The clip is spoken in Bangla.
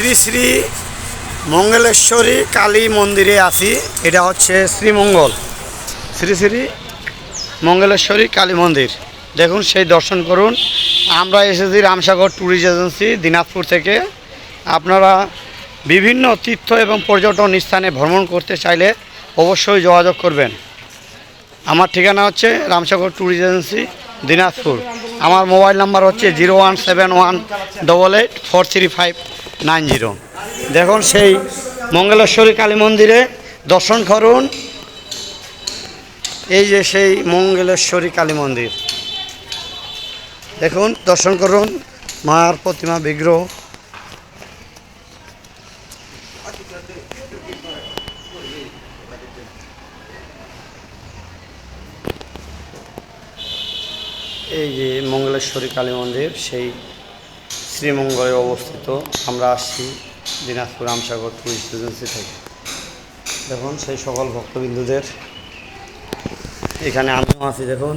শ্রী শ্রী মঙ্গলেশ্বরী কালী মন্দিরে আছি। এটা হচ্ছে শ্রীমঙ্গল। শ্রী শ্রী মঙ্গলেশ্বরী কালী মন্দির। দেখুন, সেই দর্শন করুন। আমরা এসেছি রামসাগর ট্যুরিস্ট এজেন্সি, দিনাজপুর থেকে। আপনারা বিভিন্ন তীর্থ এবং পর্যটন স্থানে ভ্রমণ করতে চাইলে অবশ্যই যোগাযোগ করবেন। আমার ঠিকানা হচ্ছে রামসাগর ট্যুরিস্ট এজেন্সি, দিনাজপুর। আমার মোবাইল নাম্বার হচ্ছে zero one seven one double eight four three five. Nine zero দেখুন সেই মঙ্গলেশ্বরী কালী মন্দিরে দর্শন করুন। এই যে সেই মঙ্গলেশ্বরী কালী মন্দির। দেখুন, দর্শন করুন। মার প্রতিমা বিগ্রহ। এই যে মঙ্গলেশ্বরী কালী মন্দির, সেই শ্রীমঙ্গলে অবস্থিত, আমরা আসছি দিনাজপুর রামসাগর ট্যুরিস্ট এজেন্সি থেকে। দেখুন, সেই সকল ভক্তবিন্দুদের, এখানে আমিও আছি, দেখুন।